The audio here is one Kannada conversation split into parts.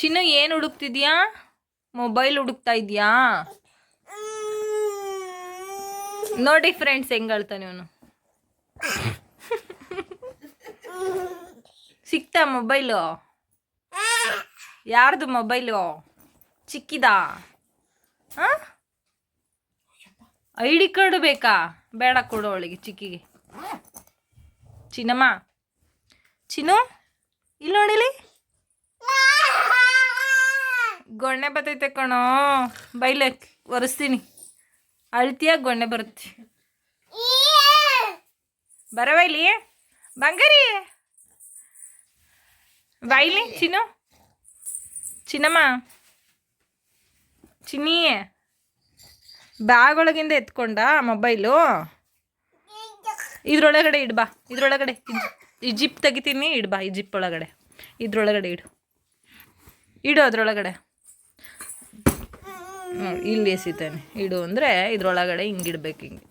ಚಿನ್ನು ಏನು ಹುಡುಕ್ತಿದ್ಯಾ? ಮೊಬೈಲ್ ಹುಡುಕ್ತಾ ಇದೆಯಾ? ನೋಡಿ ಫ್ರೆಂಡ್ಸ್ ಹೆಂಗಳ್ತಾನೆ ಇವನು ಸಿಕ್ತಾ ಮೊಬೈಲು? ಯಾರ್ದು ಮೊಬೈಲು? ಚಿಕ್ಕಿದಾ? ಐ ಡಿ ಕಾರ್ಡ್ ಬೇಕಾ? ಬೇಡ ಕೊಡು ಅವಳಿಗೆ ಚಿಕ್ಕಿಗೆ. ಚಿನ್ನಮ್ಮ. ಚಿನ್ನು ಇಲ್ಲಿ ಗೊಣ್ಣೆ ಬರ್ತೈತೆ ಕಣೋ ಬೈಲೆ ಒರೆಸ್ತೀನಿ ಅಳ್ತೀಯ ಗೊಣ್ಣೆ ಬರುತ್ತೆ ಬರವೈಲಿ ಬಂಗಾರಿ ಬೈಲಿ ಚಿನ್ನು ಚಿನ್ನಮ್ಮ ಚಿನ್ನಿ ಬ್ಯಾಗ್ ಒಳಗಿಂದ ಎತ್ಕೊಂಡ ಮೊಬೈಲು ಇದ್ರೊಳಗಡೆ ಇಡ್ಬಾ ಇದ್ರೊಳಗಡೆ ಇದ್- ಈ ಜಿಪ್ ತೆಗಿತೀನಿ ಇಡ್ಬಾ ಈ ಜಿಪ್ ಒಳಗಡೆ ಇದ್ರೊಳಗಡೆ ಇಡು ಇಡು ಅದ್ರೊಳಗಡೆ ಹ್ಮ್, ಇಲ್ಲಿ ಎಸಿತಾನೆ. ಇಡು ಅಂದರೆ ಇದ್ರೊಳಗಡೆ ಹಿಂಗಿಡ್ಬೇಕು ಹಿಂಗೆ.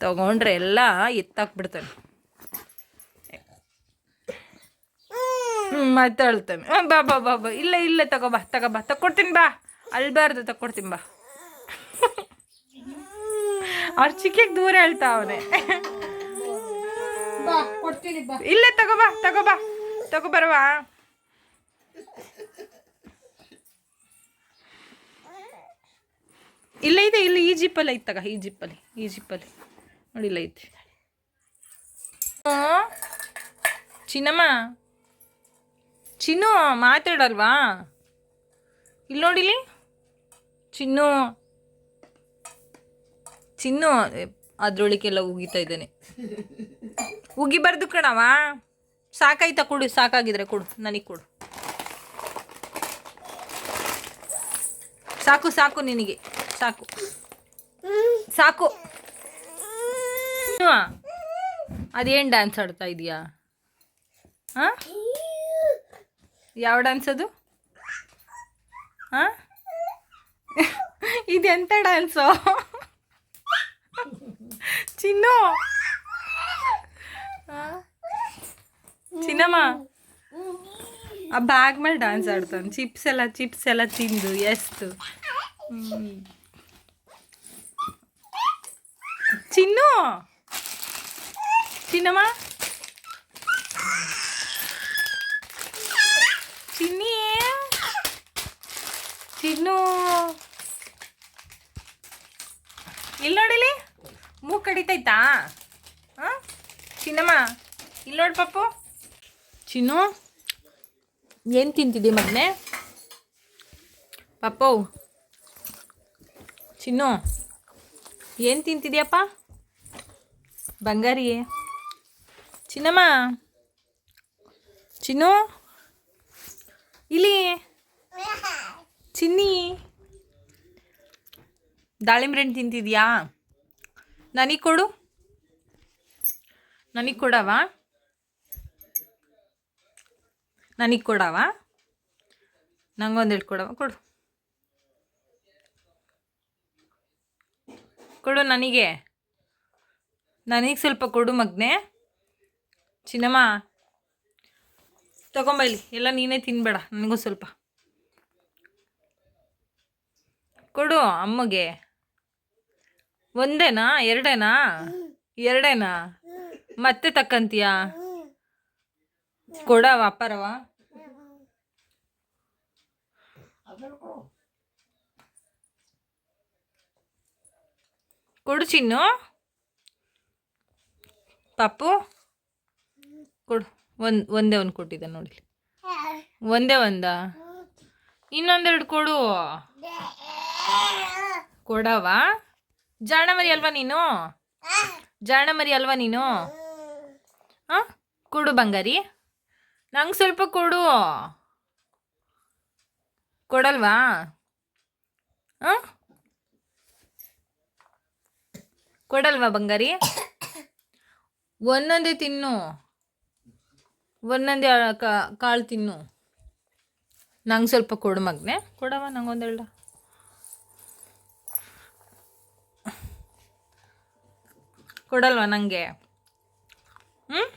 ತಗೊಂಡ್ರೆ ಎಲ್ಲ ಎತ್ತಾಕ್ಬಿಡ್ತಾನೆ. ಮತ್ತೆ ಅಳ್ತಾನೆ. ಬಾ ಬಾ ಬಾ ಬಾ. ಇಲ್ಲ ಇಲ್ಲ ತಗೋ ಬಾ ತಗೋ ಬಾ. ಅಳ್ಬಾರ್ದು ತಕ್ಕೊಡ್ತೀನಿ ಬಾ. ಅವ್ರ ಚಿಕ್ಕಕ್ಕೆ ದೂರ ಹೇಳ್ತಾ ಅವನೇ. ಬಾ ಕೊಡ್ತೀನಿ ಬಾ. ಇಲ್ಲೇ ತಗೋ ಬಾ ತಗೋ ಇಲ್ಲ, ಇದೆ, ಇಲ್ಲಿ, ಈ ಜಿಪ್ಪಲ್ಲಿ ಐತಗ ತಗ, ಈ ಜಿಪ್ಪಲ್ಲಿ ಈ ಜಿಪ್ಪಲ್ಲಿ ನೋಡಿ, ಇಲ್ಲ ಐತಿ? ಚಿನ್ನಮ್ಮ? ಚಿನ್ನು, ಮಾತಾಡಲ್ವಾ? ಇಲ್ಲಿ ನೋಡಿಲಿ ಚಿನ್ನು. ಚಿನ್ನು ಅದ್ರೊಳಗೆಲ್ಲ ಉಗಿತಾ ಇದ್ದಾನೆ. ಉಗಿಬಾರ್ದು ಕಣವ ಸಾಕಾಯ್ತಾ ಕೊಡು, ಸಾಕಾಗಿದ್ರೆ ಕೊಡು, ನನಗೆ ಕೊಡು. ಸಾಕು ಸಾಕು ನಿನಗೆ. ಸಾಕು ಸಾಕು ಹ್ಞೂ ಅದೇನು ಡ್ಯಾನ್ಸ್ ಆಡ್ತಾ ಇದೀಯಾ ಹಾಂ ಯಾವ ಡ್ಯಾನ್ಸ್ ಅದು ಹಾಂ ಇದೆಂತ ಡ್ಯಾನ್ಸು ಚಿನ್ನು ಆ? ಚಿನ್ನಮ್ಮ ಆ ಬ್ಯಾಗ್ ಮೇಲೆ ಡ್ಯಾನ್ಸ್ ಆಡ್ತಾನೆ ಚಿಪ್ಸ್ ಎಲ್ಲ ಚಿಪ್ಸ್ ಎಲ್ಲ ತಿಂದು ಎಷ್ಟು ಚಿನ್ನು. ಚಿನ್ನಮ್ಮ. ಚಿನ್ನಿ. ಚಿನ್ನು. ಇಲ್ಲಿ ನೋಡಿಲಿ? ಮೂಗ್ ಕಡಿತೈತಾ? ಹಾಂ? ಚಿನ್ನಮ್ಮ ಇಲ್ಲಿ ನೋಡಿ ಪಾಪು ಚಿನ್ನು, ಏನು ತಿಂತಿದ್ದಿ ಮಗನೆ ಪಪ್ಪು. ಚಿನ್ನು. ಏನು ತಿಂತಿದ್ಯಪ್ಪ? ಬಂಗಾರಿ ಚಿನ್ನಮ್ಮ? ಚಿನ್ನು? ಇಲ್ಲಿ. ಚಿನ್ನಿ. ದಾಳಿಂಬ್ರೆ ಹಣ್ಣು ತಿಂತಿದ್ಯಾ? ನನಗೆ ಕೊಡು. ನನಗೆ ಕೊಡವ? ನನಗೆ ಕೊಡವ? ಹೇಳಿ ಕೊಡವ? ಕೊಡು. ಕೊಡು ನನಗೆ. ನನಗೆ ಸ್ವಲ್ಪ ಕೊಡು ಮಗ್ನೆ. ಚಿನ್ನಮ್ಮ ತಗೊಂಬೈಲಿ ಎಲ್ಲ ನೀನೇ ತಿನ್ಬೇಡ, ನನಗೂ ಸ್ವಲ್ಪ. ಕೊಡು ಅಮ್ಮಗೆ. ಒಂದೇನಾ, ಎರಡೇನಾ? ಎರಡೇನಾ? ಮತ್ತೆ ತಕ್ಕಂತೀಯಾ? ಕೊಡವ ಅಪ್ಪರವ ಕೊಡು ಚಿನ್ನು. ಪಾಪು ಕೊಡು. ಒಂದು, ಒಂದೇ ಒಂದು ಕೊಟ್ಟಿದ್ದ ನೋಡಿ ಒಂದೇ ಒಂದಾ? ಇನ್ನೊಂದೆರಡು ಕೊಡು. ಕೊಡವ? ಜಾಣ ಮರಿ ಅಲ್ವಾ ನೀನು? ಜಾಣ ಮರಿ ಅಲ್ವಾ ನೀನು? ಹಾಂ? ಕೊಡು ಬಂಗಾರಿ. ನಂಗೆ ಸ್ವಲ್ಪ ಕೊಡು. ಕೊಡಲ್ವಾ? ಹಾಂ? ಕೊಡಲ್ವಾ ಬಂಗಾರಿ? ಒಂದೊಂದೇ ತಿನ್ನು. ಒಂದೊಂದೇ ಕಾ- ಕಾಳು ತಿನ್ನು. ನಂಗೆ ಸ್ವಲ್ಪ ಕೊಡು ಮಗ್ನೆ. ಕೊಡವ ನಂಗೊಂದೆರಡ ಕೊಡಲ್ವಾ ನನಗೆ ಹ್ಞೂ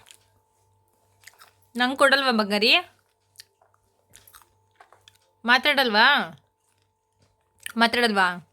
ನಂಗೆ ಕೊಡಲ್ವಾ ಬಂಗಾರಿ? ಮಾತಾಡಲ್ವಾ? ಮಾತಾಡಲ್ವಾ?